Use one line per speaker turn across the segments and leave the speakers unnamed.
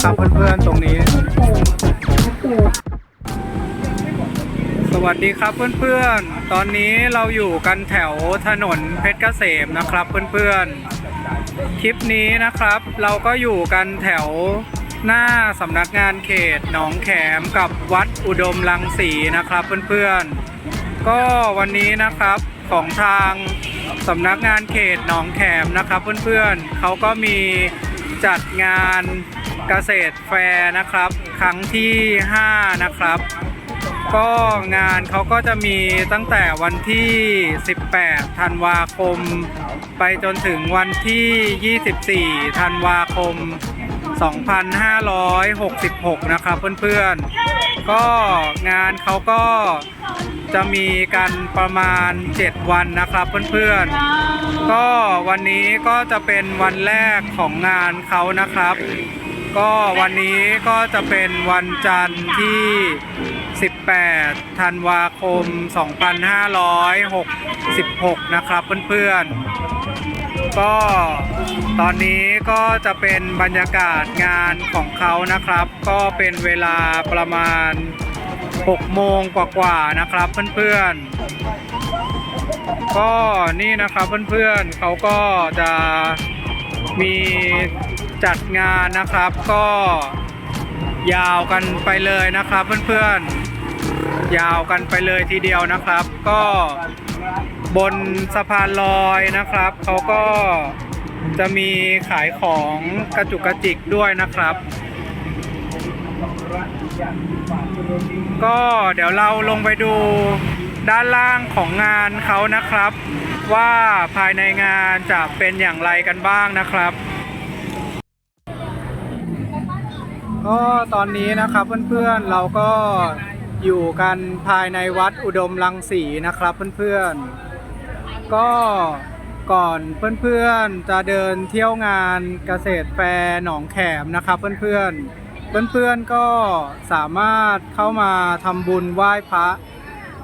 นะครับเพื่อนๆตรงนี้ สวัสดีครับเพื่อนๆ ตอนนี้เราอยู่กันแถวถนนเพชรเกษมนะครับเพื่อนๆ คลิปนี้นะครับเราก็อยู่กันแถวหน้าสำนักงานเขตหนองแขมกับวัดอุดมรังสีนะครับเพื่อนๆ ก็วันนี้นะครับของทางสำนักงานเขตหนองแขมนะครับเพื่อนๆเขาก็มีจัดงาน เกษตรแฟร์นะครับ ครั้งที่ 5 นะครับ ก็งานเขาก็จะมีตั้งแต่วันที่ 18 ธันวาคม ไปจนถึงวันที่ 24 ธันวาคม 2566 นะครับเพื่อนๆ ก็งานเขาก็จะมีกันประมาณ 7 วันนะครับเพื่อนๆ ก็วันนี้ก็จะเป็นวันแรกของงานเขานะครับ ก็วันนี้ก็จะเป็นวันจันทร์ที่ 18 ธันวาคม 2566 นะครับเพื่อนๆ ก็ตอนนี้ก็จะเป็นบรรยากาศงานของเขานะครับ ก็เป็นเวลาประมาณ 6 โมงกว่าๆ นะครับเพื่อนๆ ก็นี่นะครับเพื่อนๆ เขาก็จะมี จัดงานนะครับก็ยาวกันไปเลยนะครับเพื่อนๆ ยาวกันไปเลยทีเดียวนะครับ ก็บนสะพานลอยนะครับเขาก็จะมีขายของกระจุกกระจิกด้วยนะครับ ก็เดี๋ยวเราลงไปดูด้านล่างของงานเขานะครับ ว่าภายในงานจะเป็นอย่างไรกันบ้างนะครับ ก็ตอนนี้นะครับเพื่อนๆเราก็อยู่กันภายในวัดอุดมรังสีนะครับเพื่อนๆ ก็ก่อนเพื่อนๆจะเดินเที่ยวงานเกษตรแฟร์หนองแขมนะครับเพื่อนๆ เพื่อนๆก็สามารถเข้ามาทำบุญไหว้พระ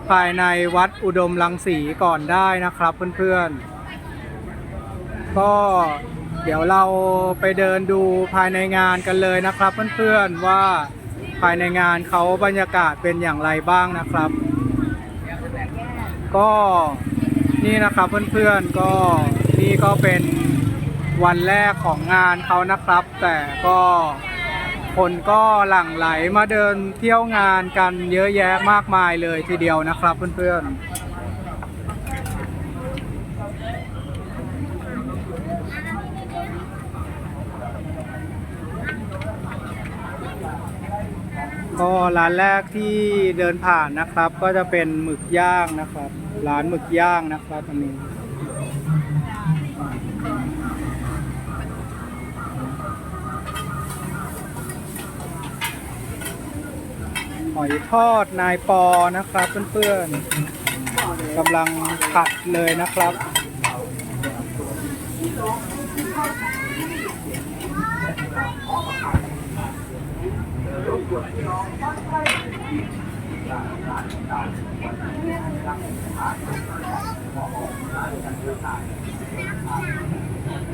ภายในวัดอุดมรังสีก่อนได้นะครับเพื่อนๆ ก็ เดี๋ยวเราไปเดินดูภายในงานกันเลยนะครับ เพื่อนๆว่าภายในงานเขาบรรยากาศเป็นอย่างไรบ้างนะครับ ก็นี่นะครับเพื่อนๆก็นี่ก็เป็นวันแรกของงานเขานะครับ แต่ก็คนก็หลั่งไหลมาเดินเที่ยวงานกันเยอะแยะมากมายเลยทีเดียวนะครับเพื่อนๆ ก็ร้านแรกที่เดินผ่านนะครับ ก็จะเป็นหมึกย่างนะครับ ร้านหมึกย่างนะครับอันนี้หอยทอดนายปอนะครับเพื่อนๆกำลังผัดเลยนะครับ
น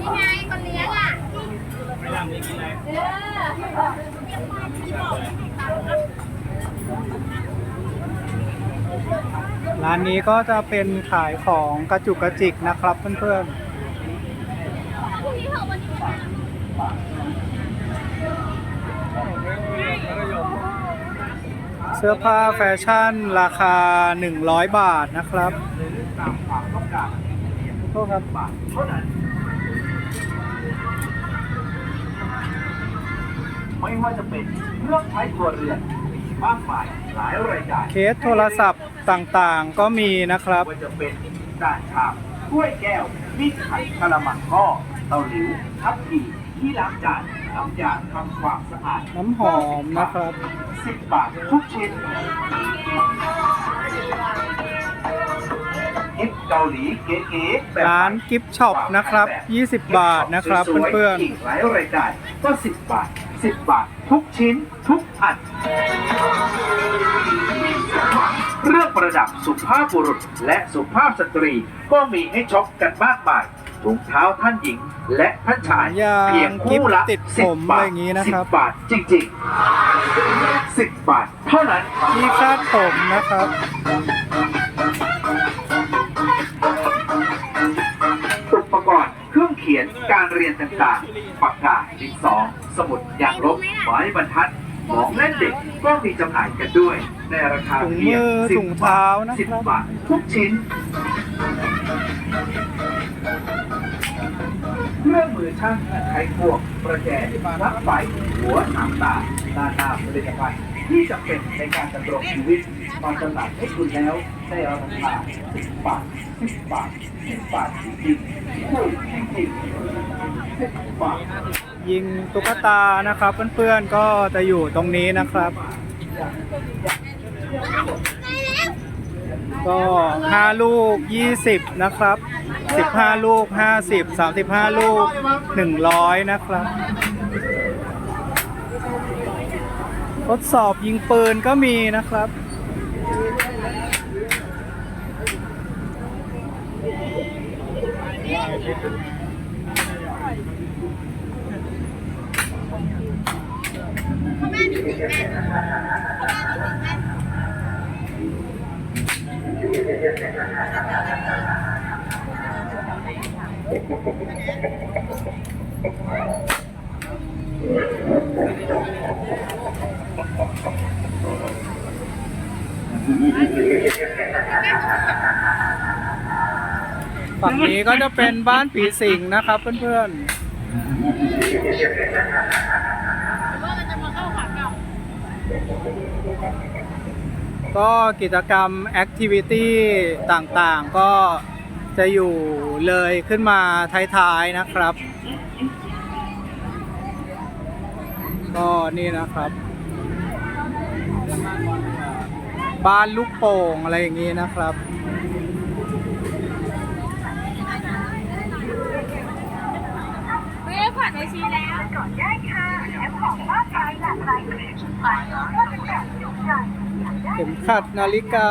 ี่ไงคนเลี้ยงอะเออ
ร้านนี้ก็จะเป็นขายของกระจุกกระจิกนะครับเพื่อน
พรุ่งนี้เถอะวันนี้วัน
ๆ เสื้อผ้าแฟชั่นราคา 100 บาทนะครับโทษครับ
ไม่ว่าจะเป็นเครื่องใช้ครัวเรือนมากมายหลายรายการ
เคสโทรศัพท์ต่างๆก็มีนะครับ
ไม่ว่าจะเป็นจานชามถ้วยแก้วมีดไข่กระมังหม้อเตาหลิวทัพพี ที่ล้างจานน้ำยาทำความสะอาด
น้ำหอมนะครับ
สิบบาททุกชิ้นกิฟเกาหลีเก๋ๆแบบ
ร้านกิฟช็อปนะครับ 20 บาทนะครับเพื่อน
อีกหลายรายการก็สิบบาทสิบบาท ทุกชิ้นทุกอันเครื่องประดับสุภาพบุรุษและสุภาพสตรีก็มีให้ช็อปกันมากมาย ถุงเท้าท่านหญิง และท่านชาย
ยาง
เพียงคู่ละ
กิ๊บติด
สิ
ผ
บ
ม
บา
อะไร
ท
อย่างงี้นะ
สิ
ครับ
บบาทจริงๆสิบบาทเท่านั้น
ที่คาดผมนะครับ
อุปกรณ์เครื่องเขียนการเรียนต่างๆ ปากกาดินสอสมุดยางลบไม้บรรทัดของเล่นเด็กก็มีจำหน่ายกันด้วย ในราคา
ถุง
เพียง
มือ
สิ
ถุ
บ
ง
บา
เท้า
ท
นะ
สิบ
ครับ
บาททุกชิ้นเครื่อง มือช่างไขควงประแจปลั๊กไฟหัวหางตาด้านหน้าผลิตภัณฑ์ที่จำเป็นในการดำรงชีวิตมาจำหน่ายให้คุณแล้วในราคา10บาท10บาท10บาทจริงๆถูกจริงๆ10บาท
ยิงตุ๊กตานะครับเพื่อนๆก็จะอยู่ตรงนี้นะครับ ก็5ลูก 20 นะครับ 15 ลูก 50 35 ลูก 100 นะครับ ทดสอบยิงปืนก็มีนะครับ ฝั่งนี้ก็จะเป็นบ้านผีสิงนะครับเพื่อนๆ ก็กิจกรรมแอคทิวิตี้ต่างๆ ก็ จะอยู่เลยขึ้นมาท้ายๆนะครับ ก็นี่นะครับ บ้านลูกโป่งอะไรอย่างนี้นะครับ
เฮ้ยขวัญไปชี้แล้วก่อนได้ค่ะแถมของมากมายหลากหลายผลิตภัณฑ์ก็เป็นแบบจุใจอยากได้
เข็มขัดนาฬิกา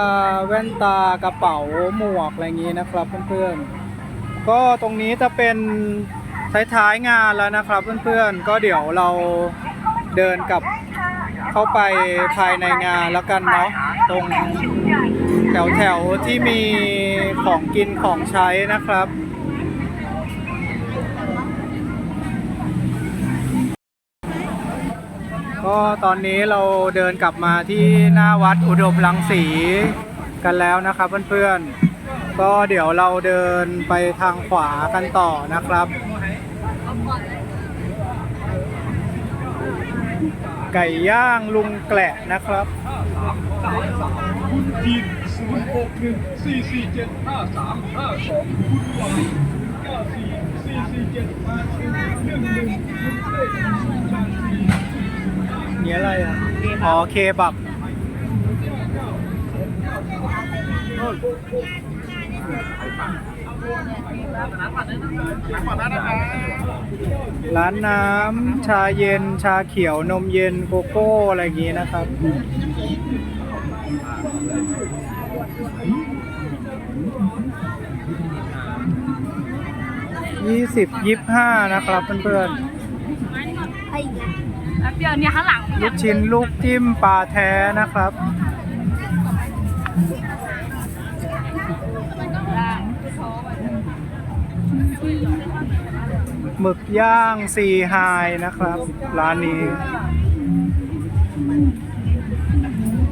แว่นตากระเป๋าหมวกอะไรอย่างนี้นะครับเพื่อนๆ ก็ตรงนี้จะเป็นท้ายๆงานแล้วนะครับเพื่อนๆ ก็เดี๋ยวเราเดินกลับเข้าไปภายในงานแล้วกันเนาะตรงแถวๆที่มีของกินของใช้นะครับ ก็ตอนนี้เราเดินกลับมาที่หน้าวัดอุดมรังสีกันแล้วนะครับเพื่อนๆ ก็เดี๋ยวเราเดินไปทางขวากันต่อนะครับ ไก่ย่างลุงแกละนะครับ
จีนศูนย์หกหนึ่งสี่สี่เจ็ดห้าสามห้าสองคุณวายเก้าสี่สี่สี่เจ็ดหนึ่งหนึ่งหนึ่งคุณเต้สุชาติ
นี่อะไรอะอ๋อเคบับร้านน้ำชาเย็น ชาเขียวนมเย็นโกโก้ อะไรอย่างงี้นะครับ ยี่สิบยี่ห้านะครับเพื่อนๆ
เปรี้ยวเนี่ยข้างหลัง
ลูกชิ้นลูกจิ้มปลาแท้นะครับ หมึกย่างซีไฮนะครับ ร้านนี้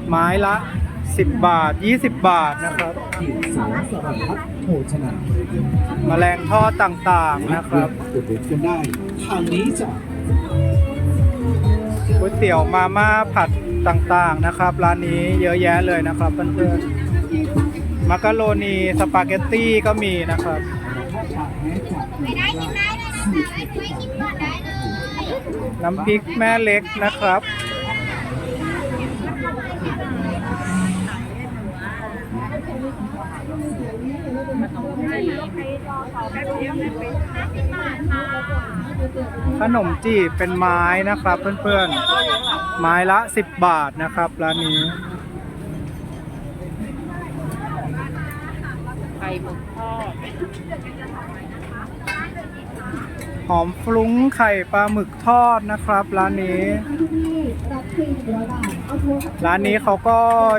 ไม้ละ 10 บาท 20 บาทนะครับ
สารสารพัดโภชนา
มแมลงทอดต่างๆนะครับ
อุดหนุนกันได้ทางนี้จ้ะ
ก๋วยเตี๋ยวมาม่าผัดต่างๆนะครับ ร้านนี้เยอะแยะเลยนะครับเพื่อนๆมักกะโรนีสปาเกตตี้ก็มีนะครับ
ไม่ได้กินได้เลยนะคะไม่กินก่อนได้เลย
น้ำพริกแม่เล็กนะครับ ขนมจีบเป็นไม้นะครับ เพื่อนๆ ไม้ละ 10 บาทนะครับร้านนี้
ไข่หมึกทอด
หอมฟลุ้งไข่ปลาหมึกทอดนะครับ ร้านนี้
รับฟรีร้อยบาท ร้า
นนี้เขาก็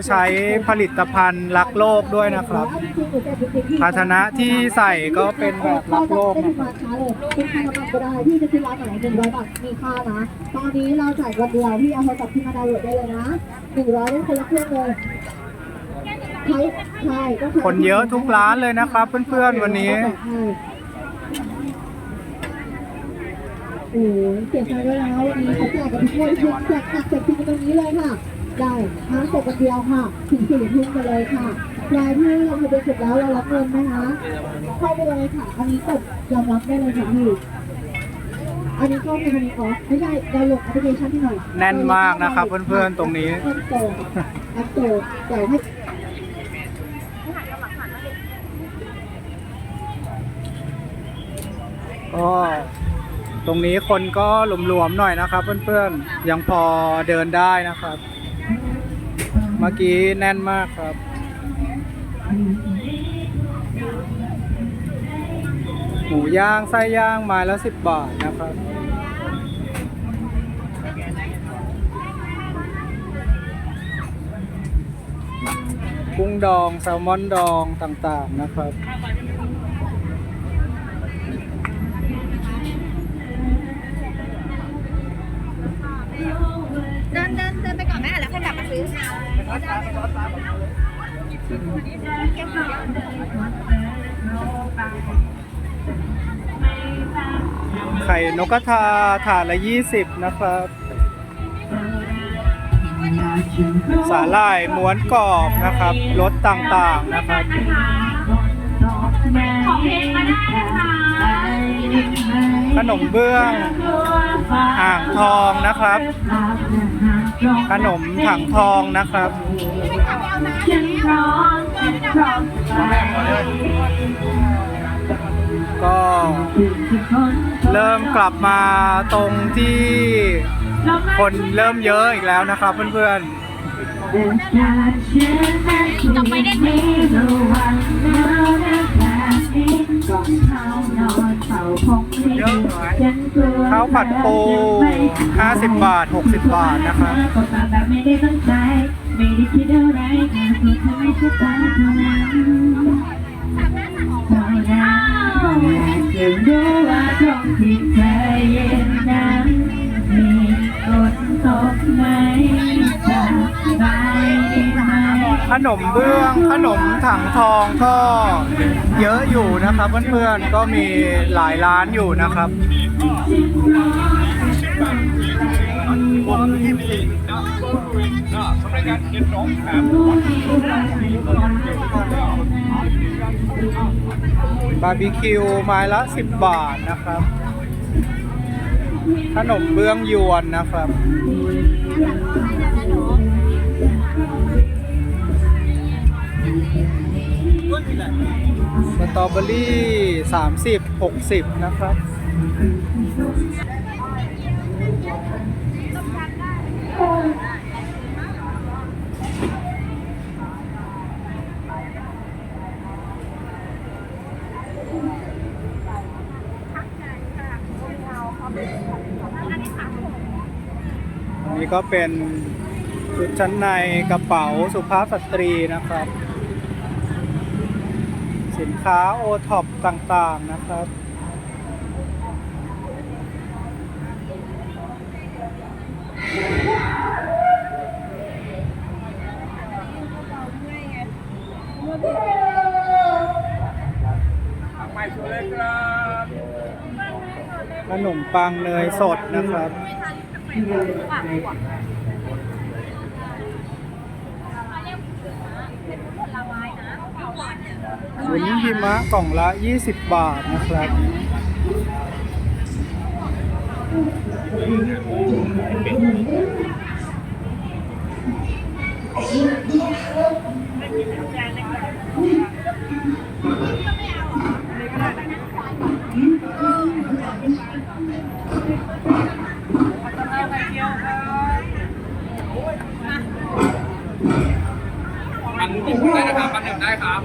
ใช้ผลิตภัณฑ์รักโลกด้วยนะครับ ภาชนะที่ใส่ก็เป็นแบบรักโลก
ไม่
นะ
ถึงราคาเลยเป็นค่าน้ำมันก็ได้ที่จะซื้อร้านไหนหนึ่งร้อยบาทมีค่านะ ตอนนี้เราจ่ายวันเดียวที่เอาโทรศัพท์ที่มาดาวน์โหลดได้เลยนะหนึ่งร้อยได้คนละเครื่องเลย
คนเยอะทุกร้านเลยนะครับ เพื่อนๆวันนี้
โอ้โหเสียใจด้วยนะวันนี้เขาแจกกันทุกคนทุกแจกหนักแจกจริงกันตรงนี้เลยค่ะ ได้ทั้งเสร็จวันเดียวค่ะ ถึงสี่ทุ่มไปเลยค่ะรายที่ลงทะเบียนเสร็จแล้วเรารับเงินนะคะเข้าไปเลยค่ะ อันนี้กดยอมรับได้เลยค่ะพี่อันนี้ก็เป็นอันนี้ออฟไม่ใช่ดาวน์โหลดแอปพลิเคชันที่หน่อย
แน่นมากนะครับเพื่อนๆตรงนี้
แอปสโตร์แอปสโตร์แต่ให้
ก็ต รงนี้คนก็หลวมๆหน่อยนะครับ เพื่อนๆ ยังพอเดินได้นะครับ เมื่อกี้แน่นมากครับ หมูย่างไส้ย่างไม้ละสิบบาทนะครับกุ้งดองแซลมอนดองต่างๆนะครับ
เดินเดินเดินไปก่อนแม่แล้วค่อยกลับมาซื้อ
ไข่นกกระทาถาดละ20นะครับ สาหร่ายม้วนกรอบนะครับรสต่างๆนะครับขนมเบื้อง อ่างทองนะครับ ขนมถังทองนะครับก็เริ่มกลับมาตรงที่คนเริ่มเยอะอีกแล้วนะครับเพื่อน
กลับไปได้ไหม
ๆข้าวผัดปู50 บาท 60 บาทนะครับ
กดมาแบบไม่ได้ตั้งใจไม่ได้คิดอะไรแค่สุดท้ายสุดตาเท่านั้นเท่านั้นจะรู้ว่าตรงที่เธอยืนนั้นมีฝนตกไหมจะไป
ขนมเบื้องขนมถังทองก็เยอะอยู่นะครับเพื่อนๆก็มีหลายร้านอยู่นะครับ
สำนักงานเขตหนองแขม
บาร์บีคิวไม้ละ 10 บาทนะครับ ขนมเบื้องยวนนะครับ สตรอเบอรี่ 30 60 นะครับ นนี้ก็เป็นชุดชั้นในกระเป๋าสุภาพสตรีนะครับ สินค้าโอท็อปต่างๆนะครับ
ไปสุดเลยครับ
ขนม ปังเนยสดนะครับ วุ้นหิมะกล่องละ 20 บาทนะครับ
มันกินได้นะครับมันดื่มได้ครับ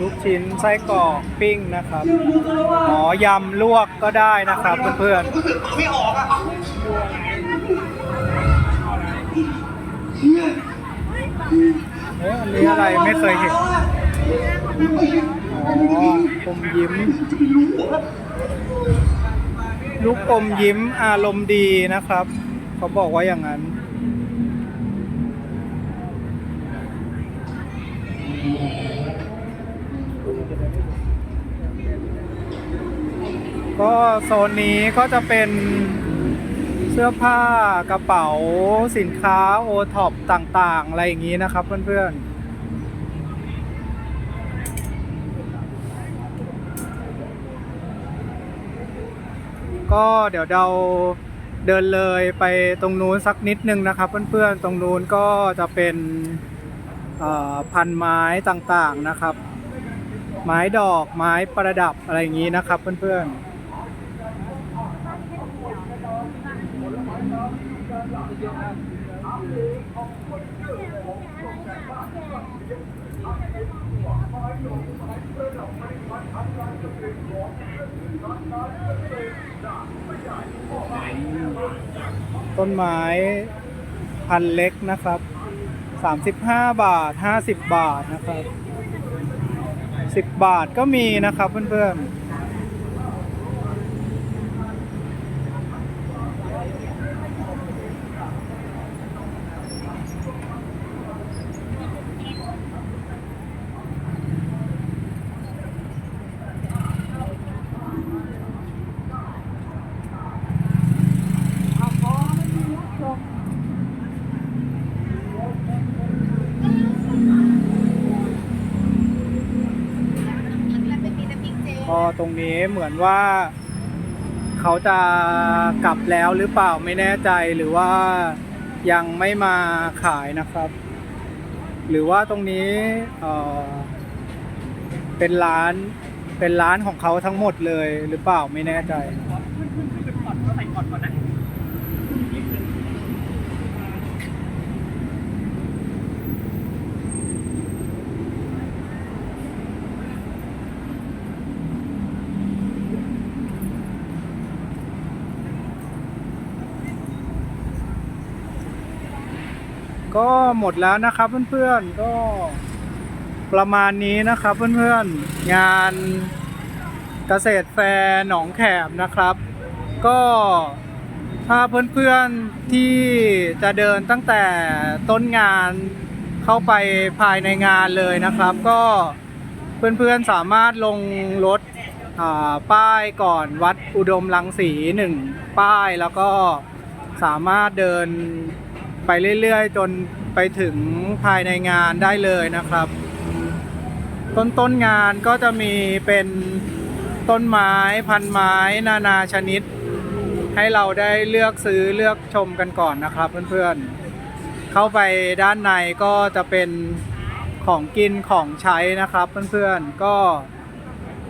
ลู
กชิ้นไส้กรอกปิ้งนะครับอ๋อยำลวกก็ได้นะครับเพื่อนๆเอ๊ะอันนี้อะไรไม่เคยเห็นอ๋ออมยิ้ม ลูกอมยิ้มอารมณ์ดีนะครับ เขาบอกว่าอย่างนั้น ก็โซนนี้ก็จะเป็นเสื้อผ้ากระเป๋าสินค้าโอท็อปต่างๆ อะไรอย่างนี้นะครับเพื่อนๆก็เดี๋ยวเราเดินเลยไปตรงนู้นสักนิดนึงนะครับ เพื่อนๆ ตรงนู้นก็จะเป็นพันไม้ต่างๆนะครับ ไม้ดอกไม้ประดับอะไรอย่างนี้นะครับ เพื่อนๆ ต้นไม้พันเล็กนะครับ35บาท50บาทนะครับ10บาทก็มีนะครับเพื่อนๆ ก็ ตรงนี้เหมือนว่าเขาจะกลับแล้วหรือเปล่าไม่แน่ใจหรือว่ายังไม่มาขายนะครับ หรือว่าตรงนี้เเป็นร้านเป็นร้านของเขาทั้งหมดเลยหรือเปล่าไม่แน่ใจ ก็หมดแล้วนะครับเพื่อนๆก็ประมาณนี้นะครับเพื่อนๆงานเกษตรแฟร์หนองแขมนะครับ ก็ถ้าเพื่อนๆที่จะเดินตั้งแต่ต้นงานเข้าไปภายในงานเลยนะครับ ก็เพื่อนๆสามารถลงรถอ่าป้ายก่อนวัดอุดมรังสีหนึ่งป้ายแล้วก็สามารถเดิน ไปเรื่อยๆ จนไปถึงภายในงานได้เลยนะครับ ต้นต้นงานก็จะมีเป็นต้นไม้พันไม้นานาชนิด ให้เราได้เลือกซื้อเลือกชมกันก่อนนะครับเพื่อนๆ เข้าไปด้านในก็จะเป็นของกินของใช้นะครับเพื่อนๆ ก็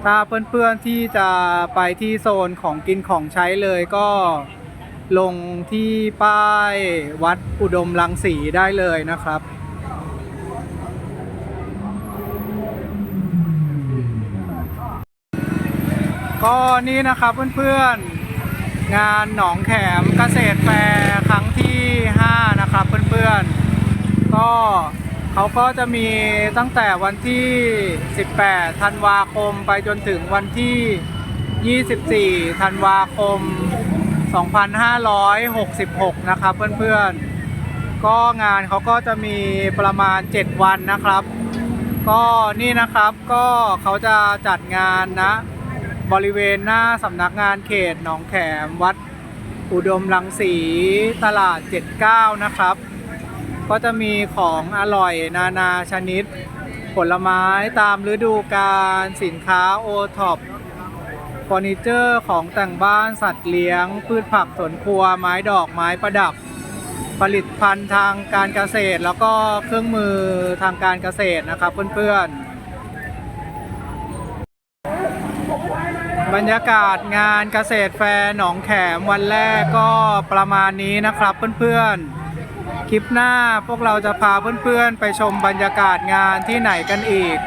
ถ้าเพื่อนๆที่จะไปที่โซนของกินของใช้เลยก็ ลงที่ป้ายวัดอุดมรังสีได้เลยนะครับ ก็นี่นะครับเพื่อนๆ งานหนองแขมเกษตรแฟร์ครั้งที่ 5 นะครับเพื่อนๆ ก็เขาก็จะมีตั้งแต่วันที่ 18 ธันวาคมไปจนถึงวันที่ 24 ธันวาคม 2566 นะครับเพื่อนๆ ก็งานเขาก็จะมีประมาณ 7 วันนะครับ ก็นี่นะครับก็เขาจะจัดงานนะ บริเวณหน้าสำนักงานเขตหนองแขมวัดอุดมรังสีตลาด 79 นะครับ ก็จะมีของอร่อยนานาชนิด ผลไม้ตามฤดูกาลสินค้าโอท็อป เฟอร์นิเจอร์ของแต่งบ้านสัตว์เลี้ยง พืชผักสวนครัว ไม้ดอกไม้ประดับ ผลิตภัณฑ์ทางการเกษตร แล้วก็เครื่องมือทางการเกษตรนะครับเพื่อนๆ บรรยากาศงานเกษตรแฟร์หนองแขมวันแรกก็ประมาณนี้นะครับเพื่อนๆคลิปหน้าพวกเราจะพาเพื่อนๆ ไปชมบรรยากาศงานที่ไหนกันอีก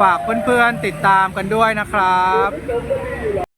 ฝากเพื่อนๆติดตามกันด้วยนะครับ